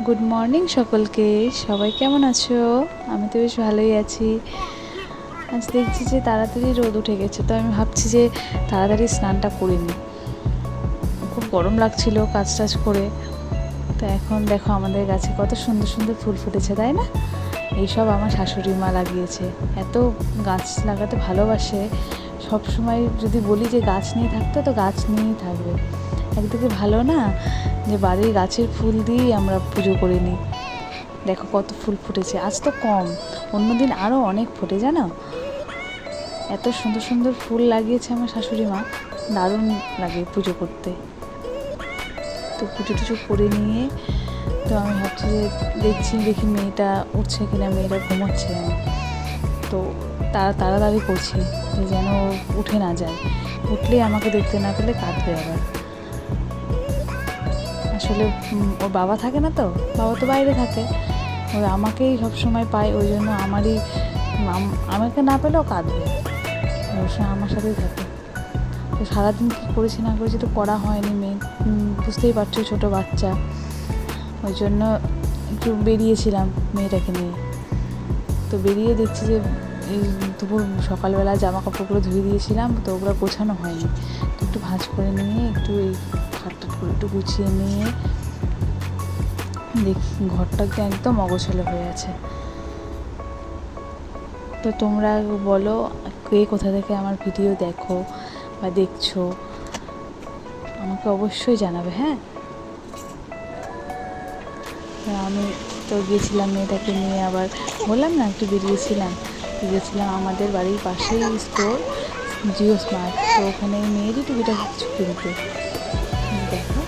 Good morning সকলকে। সবাই কেমন আছো? আমি তো বেশ ভালোই আছি। আজ দেখছি যে তাড়াতাড়ি রোদ উঠে গেছে, তো আমি ভাবছি যে তাড়াতাড়ি স্নানটা করে নিই। খুব গরম লাগছিল কাজ টাজ করে। তো এখন দেখো আমাদের গাছে কত সুন্দর সুন্দর ফুল ফুটেছে, তাই না? এইসব আমার শাশুড়ি মা লাগিয়েছে। এত গাছ লাগাতে ভালোবাসে। সব সময় যদি বলি যে গাছ নিয়ে থাকতে তো গাছ নিয়েই থাকবে। একদিকে ভালো না যে বাড়ির গাছের ফুল দিয়েই আমরা পুজো করে নিই। দেখো কত ফুল ফুটেছে, আজ তো কম। অন্যদিন আরও অনেক ফোটে, জানো? এত সুন্দর সুন্দর ফুল লাগিয়েছে আমার শাশুড়ি মা, দারুণ লাগে পুজো করতে। তো পুজো টুজো করে নিয়ে তো আমি ভাবছি যে দেখছি দেখি মেয়েটা উঠছে কিনা, মেয়েটা ঘুমোচ্ছে তো তারা তাড়াতাড়ি করছি, যেন ও উঠে না যায়। উঠলেই আমাকে দেখতে না পেলে কাঁদবে আবার। আসলে ওর বাবা থাকে না তো? বাবা তো বাইরে থাকে। ওই আমাকেই সবসময় পায়, ওই জন্য আমারই আমাকে না পেলেও কাঁদবে। সঙ্গে আমার সাথেই থাকে। তো সারাদিন কী করেছি না করেছি তো করা হয়নি মেয়ে বুঝতেই পারছ, ছোটো বাচ্চা। ওই জন্য একটু বেরিয়েছিলাম মেয়েটাকে নিয়ে। তো বেরিয়ে দেখছি যে এই দুপুর সকালবেলা জামা কাপড়গুলো ধুয়ে দিয়েছিলাম, তো ওগুলো গোছানো হয়নি। তো একটু ভাঁজ করে নিয়ে, একটু এই খাটটাট করে একটু গুছিয়ে নিয়ে দেখি, ঘরটা একদম অগোছালো হয়ে আছে। তো তোমরা বলো, কে কোথা থেকে আমার ভিডিও দেখো বা দেখছ, আমাকে অবশ্যই জানাবে হ্যাঁ? আমি তো গিয়েছিলাম মেয়েটাকে নিয়ে আবার, বললাম না একটু বেরিয়েছিলাম। তো গেছিলাম আমাদের বাড়ির পাশেই স্টোর জিও স্মার্ট তো ওখানে মেয়েরই টুপিটা কিছু কিনতে দেখো।